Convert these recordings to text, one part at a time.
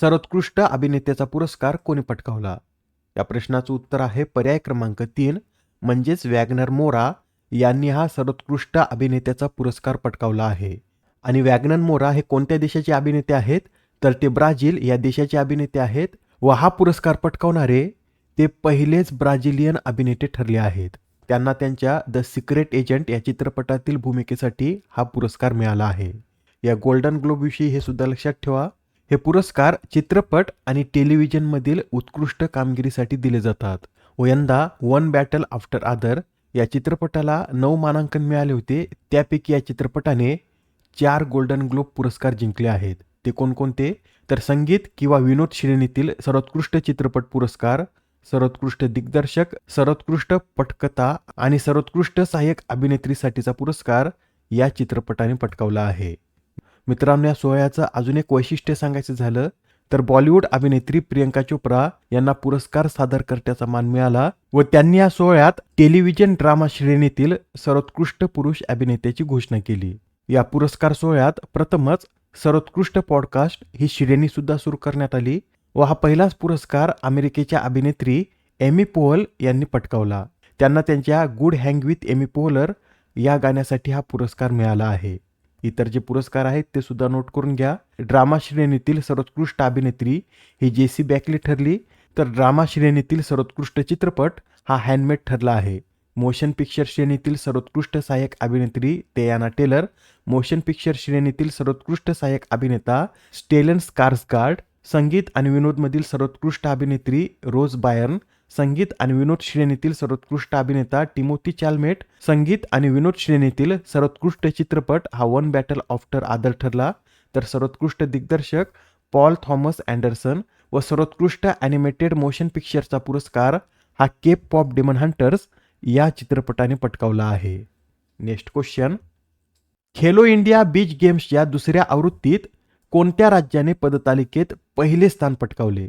सर्वोत्कृष्ट अभिनेत्याचा पुरस्कार कोणी पटकावला? या प्रश्नाचं उत्तर आहे पर्याय क्रमांक तीन म्हणजेच वॅग्नर मोरा यांनी हा सर्वोत्कृष्ट अभिनेत्याचा पुरस्कार पटकावला आहे. आणि वॅग्नर मोरा हे कोणत्या देशाचे अभिनेते आहेत? तर ते ब्राझील या देशाचे अभिनेते आहेत व हा पुरस्कार पटकावणारे ते पहिलेच ब्राझिलियन अभिनेते ठरले आहेत. त्यांना त्यांच्या द सिक्रेट एजंट या चित्रपटातील भूमिकेसाठी हा पुरस्कार मिळाला आहे. या गोल्डन ग्लोबविषयी हे सुद्धा लक्षात ठेवा. हे पुरस्कार चित्रपट आणि टेलिव्हिजनमधील उत्कृष्ट कामगिरीसाठी दिले जातात. व यंदा वन बॅटल आफ्टर आदर या चित्रपटाला नऊ मानांकन मिळाले होते. त्यापैकी या चित्रपटाने चार गोल्डन ग्लोब पुरस्कार जिंकले आहेत. ते कोणकोणते? तर संगीत किंवा विनोद श्रेणीतील सर्वोत्कृष्ट चित्रपट पुरस्कार सर्वोत्कृष्ट दिग्दर्शक सर्वोत्कृष्ट पटकथा आणि सर्वोत्कृष्ट सहाय्यक अभिनेत्रीसाठीचा पुरस्कार या चित्रपटाने पटकावला आहे. मित्रांनो या सोहळ्याचं अजून एक वैशिष्ट्य सांगायचं झालं तर बॉलिवूड अभिनेत्री प्रियंका चोप्रा यांना पुरस्कार सादरकर्त्याचा मान मिळाला व त्यांनी या सोहळ्यात टेलिव्हिजन ड्रामा श्रेणीतील सर्वोत्कृष्ट पुरुष अभिनेत्याची घोषणा केली. या पुरस्कार सोहळ्यात प्रथमच सर्वोत्कृष्ट पॉडकास्ट ही श्रेणी सुद्धा सुरू करण्यात आली व हा पहिलाच पुरस्कार अमेरिकेच्या अभिनेत्री एमी पोहल यांनी पटकावला. त्यांना त्यांच्या good hang with Amy Poehler या गाण्यासाठी हा पुरस्कार मिळाला आहे. इतर जे पुरस्कार आहेत ते सुद्धा नोट करून घ्या. ड्रामा श्रेणीतील सर्वोत्कृष्ट अभिनेत्री ही जेसी बॅकली ठरली. तर ड्रामा श्रेणीतील सर्वोत्कृष्ट चित्रपट हा हँडमेड ठरला आहे. मोशन पिक्चर श्रेणीतील सर्वोत्कृष्ट सहाय्यक अभिनेत्री तेयाना टेलर. मोशन पिक्चर श्रेणीतील सर्वोत्कृष्ट सहाय्यक अभिनेता स्टेलन स्कार्सगार्ड संगीत आणि विनोदमधील सर्वोत्कृष्ट अभिनेत्री रोज बायर्न. संगीत आणि विनोद श्रेणीतील सर्वोत्कृष्ट अभिनेता टिमोथी चालमेट संगीत आणि विनोद श्रेणीतील सर्वोत्कृष्ट चित्रपट हा वन बॅटल ऑफ्टर आदर ठरला. तर सर्वोत्कृष्ट दिग्दर्शक पॉल थॉमस अँडरसन व सर्वोत्कृष्ट ॲनिमेटेड मोशन पिक्चरचा पुरस्कार हा केप पॉप डेमन हंटर्स या चित्रपटाने पटकावला आहे. Next question. Khelo India beach गेम्सच्या दुसऱ्या आवृत्तीत कोणत्या राज्याने पदतालिकेत पहिले स्थान पटकावले?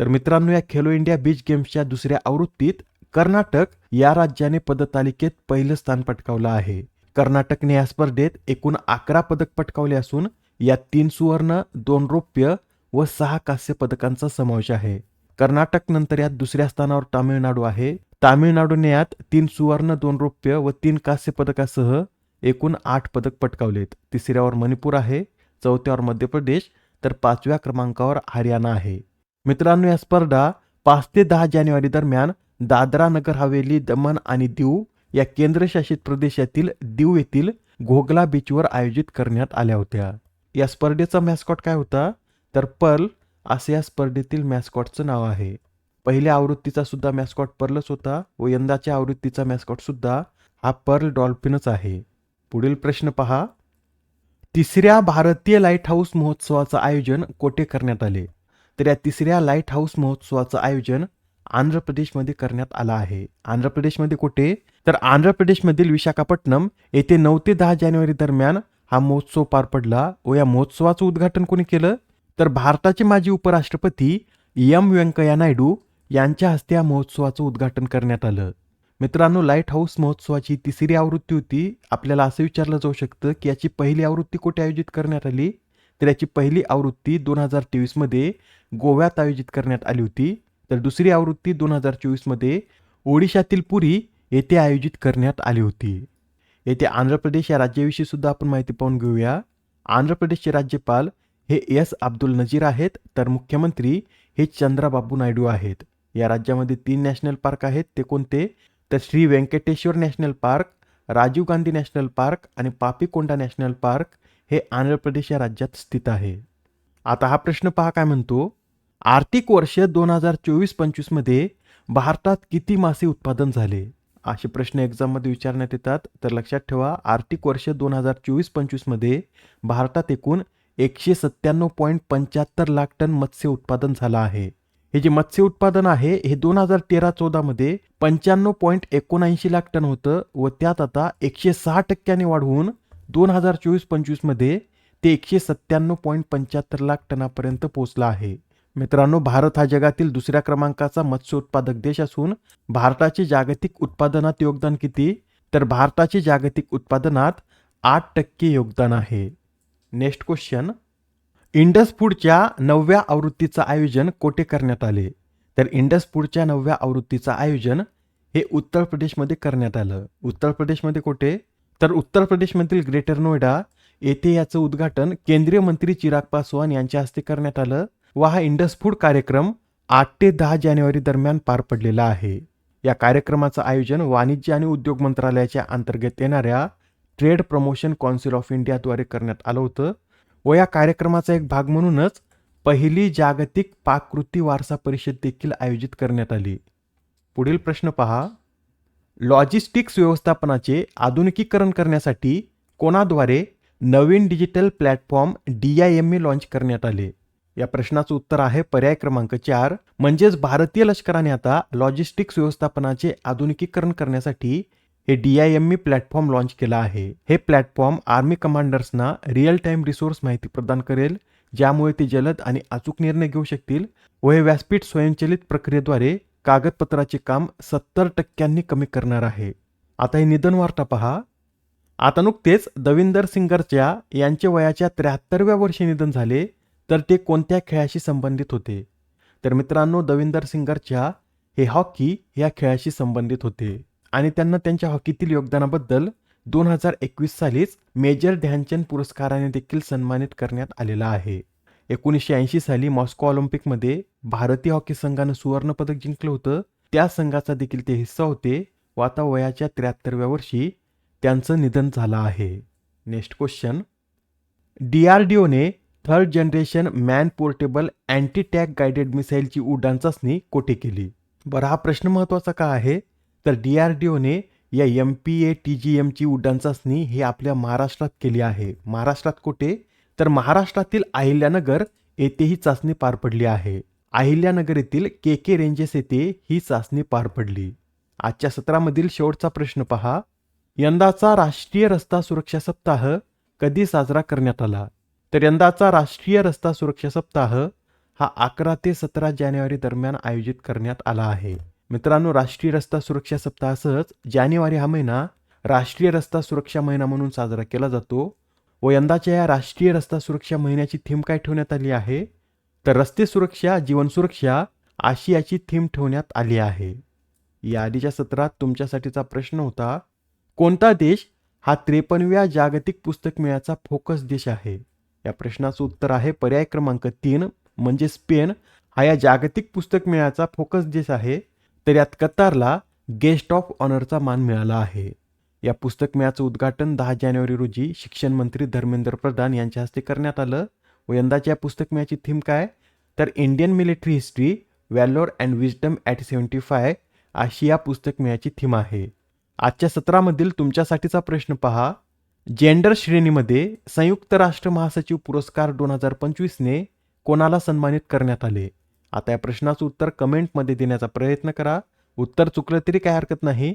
तर मित्रांनो या खेलो इंडिया बीच गेम्सच्या दुसऱ्या आवृत्तीत कर्नाटक या राज्याने पदतालिकेत पहिलं स्थान पटकावलं आहे. कर्नाटकने या स्पर्धेत एकूण अकरा पदक पटकावले असून यात तीन सुवर्ण दोन रौप्य व सहा कांस्य पदकांचा समावेश आहे. कर्नाटक नंतर यात दुसऱ्या स्थानावर तामिळनाडू आहे. तामिळनाडूने यात तीन सुवर्ण दोन रौप्य व तीन कांस्य पदकासह एकूण आठ पदक पटकावलेत. तिसऱ्यावर मणिपूर आहे. चौथ्यावर मध्य प्रदेश तर पाचव्या क्रमांकावर हरियाणा आहे. मित्रांनो या स्पर्धा पाच ते दहा जानेवारी दरम्यान दादरा नगर हवेली दमण आणि दीव या केंद्रशासित प्रदेशातील दीव येथील घोगला बीचवर आयोजित करण्यात आल्या होत्या. या स्पर्धेचा मॅस्कॉट काय होता? तर पर्ल असे या स्पर्धेतील मॅस्कॉटचं नाव आहे. पहिल्या आवृत्तीचा सुद्धा मॅस्कॉट पर्लच होता व यंदाच्या आवृत्तीचा मॅस्कॉट सुद्धा हा पर्ल डॉल्फिनच आहे. पुढील प्रश्न पहा. तिसऱ्या भारतीय लाइट हाऊस महोत्सवाचं आयोजन कोठे करण्यात आले? तर या तिसऱ्या लाइट हाऊस महोत्सवाचं आयोजन आंध्र प्रदेशमध्ये करण्यात आलं आहे. आंध्र प्रदेशमध्ये कुठे? तर आंध्र प्रदेशमधील विशाखापट्टणम येथे नऊ ते दहा जानेवारी दरम्यान हा महोत्सव पार पडला व या महोत्सवाचं उद्घाटन कोणी केलं? तर भारताचे माजी उपराष्ट्रपती एम व्यंकय्या नायडू यांच्या हस्ते या महोत्सवाचं उद्घाटन करण्यात आलं. मित्रांनो लाइट हाऊस महोत्सवाची तिसरी आवृत्ती होती. आपल्याला असं विचारलं जाऊ शकतं की याची पहिली आवृत्ती कुठे आयोजित करण्यात आली? तर याची पहिली आवृत्ती दोन हजार तेवीसमध्ये गोव्यात आयोजित करण्यात आली होती. तर दुसरी आवृत्ती दोन हजार चोवीसमध्ये ओडिशातील पुरी येथे आयोजित करण्यात आली होती. येथे आंध्र प्रदेश या राज्याविषयी सुद्धा आपण माहिती पाहून घेऊया. आंध्र प्रदेशचे राज्यपाल हे एस अब्दुल नजीर आहेत तर मुख्यमंत्री हे चंद्राबाबू नायडू आहेत. या राज्यामध्ये तीन नॅशनल पार्क आहेत ते कोणते? तर Shri Venkateswara national park Rajiv Gandhi national park आणि पापीकोंडा नॅशनल पार्क हे आंध्र प्रदेश या राज्यात स्थित आहे. आता हा प्रश्न पहा काय म्हणतो. आर्थिक वर्ष दोन हजार चोवीस पंचवीसमध्ये भारतात किती मासे उत्पादन झाले? असे प्रश्न एक्झाममध्ये विचारण्यात येतात. तर लक्षात ठेवा आर्थिक वर्ष दोन हजार चोवीस पंचवीसमध्ये भारतात एकूण एकशे सत्त्याण्णव पॉईंट पंच्याहत्तर लाख टन मत्स्य उत्पादन झालं आहे. हे जे मत्स्य उत्पादन आहे हे दोन हजार तेरा चौदामध्ये पंच्याण्णव पॉईंट एकोणऐंशी लाख टन होतं व त्यात आता एकशे सहा टक्क्याने वाढवून दोन हजार चोवीस पंचवीसमध्ये ते एकशे सत्त्याण्णव पॉईंट पंच्याहत्तर लाख टनापर्यंत पोहोचला आहे. मित्रांनो भारत हा जगातील दुसऱ्या क्रमांकाचा मत्स्य उत्पादक देश असून भारताचे जागतिक उत्पादनात योगदान किती? तर भारताचे जागतिक उत्पादनात आठ टक्के योगदान आहे. Next question. इंडस फूडच्या नवव्या आवृत्तीचं आयोजन कोठे करण्यात आले? तर इंडस फूडच्या नवव्या आवृत्तीचं आयोजन हे उत्तर प्रदेशमध्ये करण्यात आलं. उत्तर प्रदेशमध्ये कोठे? तर उत्तर प्रदेशमधील ग्रेटर नोएडा येथे याचं उद्घाटन केंद्रीय मंत्री चिराग पासवान यांच्या हस्ते करण्यात आलं व हा इंडस फूड कार्यक्रम आठ ते दहा जानेवारी दरम्यान पार पडलेला आहे. या कार्यक्रमाचं आयोजन वाणिज्य आणि उद्योग मंत्रालयाच्या अंतर्गत येणाऱ्या ट्रेड प्रमोशन कौन्सिल ऑफ इंडियाद्वारे करण्यात आलं होतं व या कार्यक्रमाचा एक भाग म्हणूनच पहिली जागतिक पाककृती वारसा परिषद देखील आयोजित करण्यात आली. पुढील प्रश्न पहा. लॉजिस्टिक्स व्यवस्थापनाचे आधुनिकीकरण करण्यासाठी कोणाद्वारे नवीन digital platform D I M A launch करण्यात आले? या प्रश्नाचं उत्तर आहे पर्याय क्रमांक चार. म्हणजेच भारतीय लष्कराने आता लॉजिस्टिक्स व्यवस्थापनाचे आधुनिकीकरण करण्यासाठी हे D I M E platform launch केला आहे. हे प्लॅटफॉर्म आर्मी कमांडर्सना रिअल टाइम रिसोर्स माहिती प्रदान करेल ज्यामुळे ते जलद आणि अचूक निर्णय घेऊ शकतील व हे व्यासपीठ स्वयंचलित प्रक्रियेद्वारे कागदपत्राचे काम सत्तर टक्क्यांनी कमी करणार आहे. आता हे निधन वार्ता पहा. आता नुकतेच दविंदर सिंगरच्या यांचे वयाच्या त्र्याहत्तरव्या वर्षी निधन झाले तर ते कोणत्या खेळाशी संबंधित होते? तर मित्रांनो दविंदर सिंगरच्या हे हॉकी या खेळाशी संबंधित होते आणि त्यांना त्यांच्या हॉकीतील योगदानाबद्दल दोन हजार एकवीस सालीच मेजर ध्यानचंद पुरस्काराने देखील सन्मानित करण्यात आलेला आहे. एकोणीसशे ऐंशी साली मॉस्को ऑलिम्पिकमध्ये भारतीय हॉकी संघानं सुवर्णपदक जिंकलं होतं. त्या संघाचा देखील ते हिस्सा होते. व आता वयाच्या त्र्याहत्तरव्या वर्षी त्यांचं निधन झालं आहे. Next question. D R D one third generation man portable anti tank guided मिसाईलची उड्डाण चाचणी कोठे केली? बरं हा प्रश्न महत्त्वाचा का आहे? तर डी आर डी ओने या M P A T G एमची उड्डाण चाचणी ही आपल्या महाराष्ट्रात केली आहे. महाराष्ट्रात कुठे? तर महाराष्ट्रातील अहिल्यानगर येथे ही चाचणी पार पडली आहे. अहिल्यानगर येथील के के रेंजेस येथे ही चाचणी पार पडली. आजच्या सत्रामधील शेवटचा प्रश्न पहा. यंदाचा राष्ट्रीय रस्ता सुरक्षा सप्ताह कधी साजरा करण्यात आला? तर यंदाचा राष्ट्रीय रस्ता सुरक्षा सप्ताह हा अकरा ते सतरा जानेवारी दरम्यान आयोजित करण्यात आला आहे. मित्रांनो राष्ट्रीय रस्ता सुरक्षा सप्ताहासहच जानेवारी हा महिना राष्ट्रीय रस्ता सुरक्षा महिना म्हणून साजरा केला जातो. व यंदाच्या या राष्ट्रीय रस्ता सुरक्षा महिन्याची थीम काय ठेवण्यात आली आहे? तर रस्ते सुरक्षा जीवन सुरक्षा अशी याची थीम ठेवण्यात आली आहे. या आधीच्या सत्रात तुमच्यासाठीचा प्रश्न होता कोणता देश हा त्रेपन्नव्या जागतिक पुस्तक मेळ्याचा फोकस देश आहे? या प्रश्नाचं उत्तर आहे पर्याय क्रमांक तीन म्हणजे स्पेन हा या जागतिक पुस्तक मेळ्याचा फोकस देश आहे. तर यात कतारला गेस्ट ऑफ ऑनरचा मान मिळाला आहे. या पुस्तक मेळ्याचं उद्घाटन दहा जानेवारी रोजी शिक्षण मंत्री धर्मेंद्र प्रधान यांच्या हस्ते करण्यात आलं. व यंदाच्या या पुस्तक मेळ्याची थीम काय? तर Indian military history valour and wisdom at seventy five अशी या पुस्तक मेळ्याची थीम आहे. आजच्या सत्रामधील तुमच्यासाठीचा प्रश्न पहा. जेंडर श्रेणीमध्ये संयुक्त राष्ट्र महासचिव पुरस्कार दोन हजार पंचवीसने कोणाला सन्मानित करण्यात आले? आता या प्रश्नाचं उत्तर कमेंटमध्ये देण्याचा प्रयत्न करा. उत्तर चुकलं तरी काय हरकत नाही.